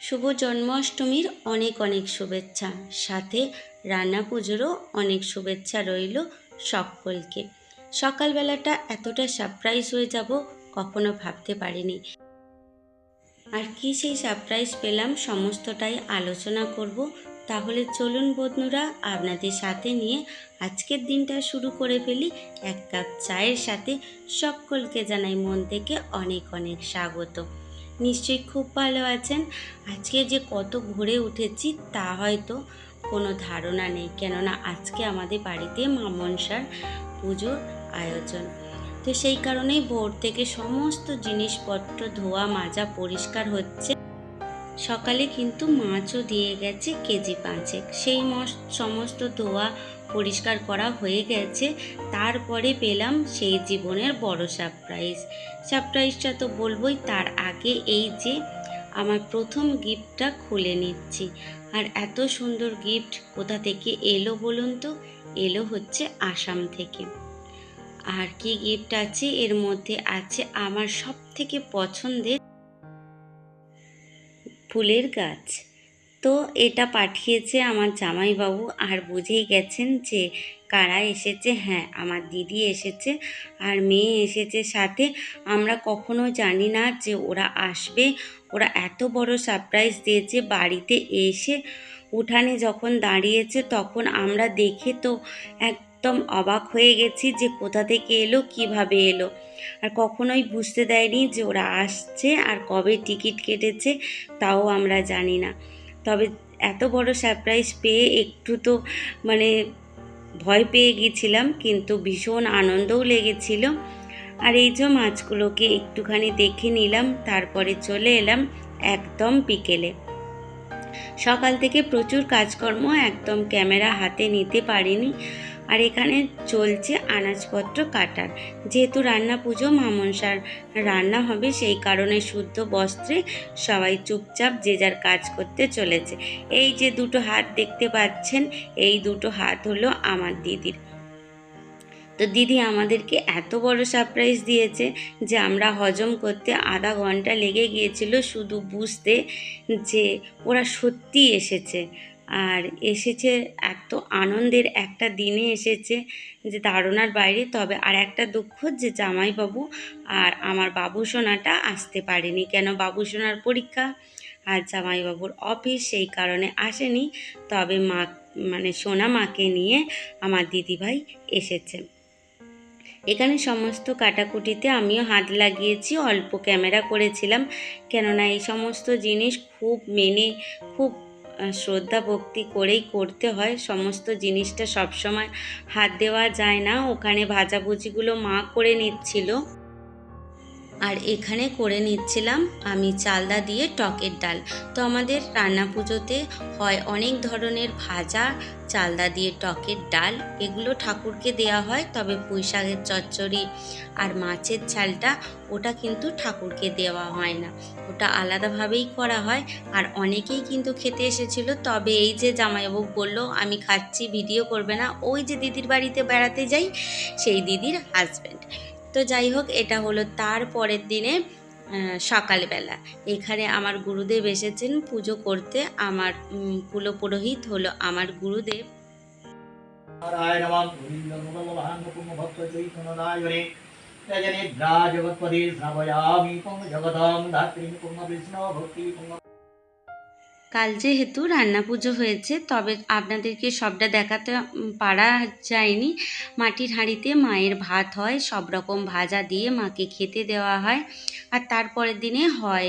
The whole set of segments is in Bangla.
শুভ জন্মাষ্টমীর অনেক অনেক শুভেচ্ছা। সাথে রান্না পুজোরও অনেক শুভেচ্ছা রইল সকলকে। সকালবেলাটা এতটা সারপ্রাইজ হয়ে যাব কখনো ভাবতে পারিনি। আর কি সেই সারপ্রাইজ পেলাম সমস্তটাই আলোচনা করব। তাহলে চলুন বন্ধুরা, আপনাদের সাথে নিয়ে আজকের দিনটা শুরু করে ফেলি। এক কাপ চায়ের সাথে সকলকে জানাই মন থেকে অনেক অনেক স্বাগত। নিশ্চয়ই খুব ভালো আছেন। আজকে যে কত ভোরে উঠেছি তা হয়তো কোনো ধারণা নেই, কেননা আজকে আমাদের বাড়িতে মা মনসার পুজোর আয়োজন। তো সেই কারণেই ভোর থেকে সমস্ত জিনিসপত্র ধোয়া মাজা পরিষ্কার হচ্ছে। সকালে কিন্তু মাছও দিয়ে গেছে কেজি পাঁচেক। সেই মস, সমস্ত ধোয়া পরিষ্কার করা হয়ে গেছে, তারপরে পেলাম সেই জীবনের বড় সারপ্রাইজ সারপ্রাইজটা তো বলবোই, তার আগে এই যে আমার প্রথম গিফটটা খুলে নিচ্ছি। আর এত সুন্দর গিফট কোথা থেকে এলো বলুন তো? এলো হচ্ছে আসাম থেকে। আর কি গিফট আছে? এর মধ্যে আছে আমার সব থেকে পছন্দের ফুলের গাছ। তো এটা পাঠিয়েছে আমার জামাইবাবু আর বুঝেই গেছেন যে কারা এসেছে। হ্যাঁ আমার দিদি এসেছে আর মেয়ে এসেছে সাথে। আমরা কখনো জানি না যে ওরা আসবে। ওরা এত বড় সারপ্রাইজ দিয়েছে বাড়িতে এসে। উঠানে যখন দাঁড়িয়েছে তখন আমরা দেখে তো একদম অবাক হয়ে গেছি যে কোথা থেকে এলো, কীভাবে এলো। আর কখনোই বুঝতে দেয়নি যে ওরা আসছে আর কবে টিকিট কেটেছে, তাও আমরা জানি না। তবে এত বড় সারপ্রাইজ পেয়ে একটু তো মানে ভয় পেয়ে গেছিলাম, কিন্তু ভীষণ আনন্দও লেগেছিল। আর এই যে মাছগুলোকে একটুখানি দেখে নিলাম, তারপরে চলে এলাম একদম বিকেলে। সকাল থেকে প্রচুর কাজকর্ম, একদম ক্যামেরা হাতে নিতে পারিনি। আর এখানে চলছে আনাজপত্র কাটার। যেহেতু রান্না পুজো মামনসার রান্না হবে, সেই কারণে শুদ্ধ বস্ত্রে সবাই চুপচাপ যে যার কাজ করতে চলেছে। এই যে দুটো হাত দেখতে পাচ্ছেন, এই দুটো হাত হলো আমার দিদির। তো দিদি আমাদেরকে এত বড় সারপ্রাইজ দিয়েছে যে আমরা হজম করতে আধা ঘণ্টা লেগে গিয়েছিল শুধু বুঝতে যে ওরা সত্যি এসেছে। আর এসেছে এত আনন্দের একটা দিনে এসেছে যে ধারণার বাইরে, তবে আর একটা দুঃখ যে জামাইবাবু আর আমার বাবু সোনাটা আসতে পারেনি। কেন বাবু সোনার পরীক্ষা? আর জামাইবাবুর অফিস সেই কারণে আসেনি, তবে মা মানে সোনা মাকে নিয়ে আমার দিদিভাই এসেছে। এখানে সমস্ত কাটাকুটিতে আমিও হাত লাগিয়েছি, অল্প ক্যামেরা করেছিলাম। কেননা এই সমস্ত জিনিস খুব মেনে, খুব শ্রদ্ধা ভক্তি করেই করতে হয়। সমস্ত জিনিসটা সবসময় হাত দেওয়া যায় না। ওখানে ভাজাভুজিগুলো মা করে নিচ্ছিল। আর এখানে করে নিচ্ছিলাম আমি চালদা দিয়ে টকের ডাল। তো আমাদের রান্না পুজোতে হয় অনেক ধরনের ভাজা, চালদা দিয়ে টকের ডাল। এগুলো ঠাকুরকে দেয়া হয়, তবে পুঁই শাকের চচ্চড়ি আর মাছের ঝালটা ওটা কিন্তু ঠাকুরকে দেওয়া হয় না। ওটা আলাদাভাবেই করা হয় আর অনেকেই কিন্তু খেতে এসেছিল। তবে এই যে জামাইবাবু বলল, আমি খাচ্ছি ভিডিও করবে না। ওই যে দিদির বাড়িতে বেড়াতে যাই, সেই দিদির হাজব্যান্ড তো যাই হোক, এটা হলো তার পরের দিনে সকালবেলা। এখানে আমার গুরুদেব এসেছেন পুজো করতে। আমার কুলপুরোহিত হলো আমার গুরুদেব। জগৎপদে শ্রাবয়ামি ধাত্রী বিষ্ণু ভক্তি কাল যেহেতু রান্না পুজো হয়েছে, তবে আপনাদেরকে সবটা দেখাতে পারা যায়নি। মাটির হাঁড়িতে মায়ের ভাত হয়, সব রকম ভাজা দিয়ে মাকে খেতে দেওয়া হয়। আর তারপরের দিনে হয়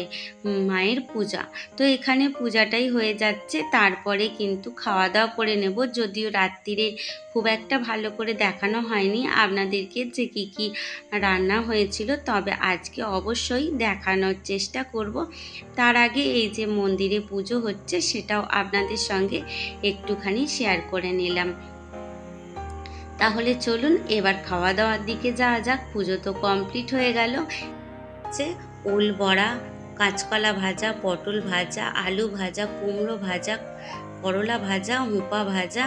মায়ের পূজা। তো এখানে পূজাটাই হয়ে যাচ্ছে। তারপরে কিন্তু খাওয়া দাওয়া করে নেব। যদিও রাত্রিরে খুব একটা ভালো করে দেখানো হয়নি আপনাদেরকে যে কী কী রান্না হয়েছিল, তবে আজকে অবশ্যই দেখানোর চেষ্টা করব। তার আগে এই যে মন্দিরে পুজো হচ্ছে সেটাও আপনাদের সঙ্গে একটুখানি শেয়ার করে নিলাম। তাহলে চলুন এবার খাওয়া দাওয়ার দিকে যাওয়া যাক। পুজো তো কমপ্লিট হয়ে গেল। হচ্ছে ওল বড়া, কাঁচকলা ভাজা, পটল ভাজা, আলু ভাজা, কুমড়ো ভাজা, করলা ভাজা হুঁপা ভাজা,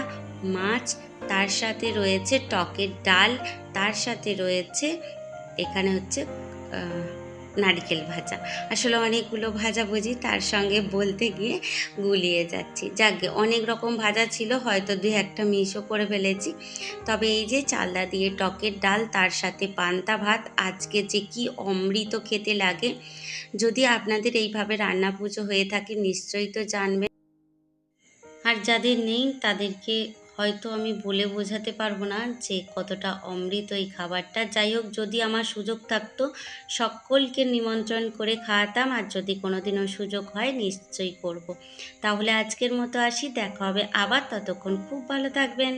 মাছ, তার সাথে রয়েছে টকের ডাল, তার সাথে রয়েছে এখানে হচ্ছে নারকেল ভাজা। আসলে অনেকগুলো ভাজা বুঝি, তার সঙ্গে বলতে গিয়ে গুলিয়ে যাচ্ছি। যাকে, অনেক রকম ভাজা ছিল, হয়তো দুই একটা মিশও করে ফেলেছি। তবে এই যে চালদা দিয়ে টকের ডাল, তার সাথে পান্তা ভাত, আজকে যে কি অমৃত খেতে লাগে। যদি আপনাদের এইভাবে রান্না পুজো হয়ে থাকে, নিশ্চয়ই তো জানবেন আর যাদের নেই, তাদেরকে হয়তো আমি বলে বোঝাতে পারব না যে কতটা অমৃত এই খাবারটা যাই হোক, যদি আমার সুযোগ থাকতো, সকলকে নিমন্ত্রণ করে খাওয়াতাম আর যদি কোনোদিনও সুযোগ হয়, নিশ্চয়ই করব। তাহলে আজকের মতো আসি, দেখা হবে আবার, ততক্ষণ খুব ভালো থাকবেন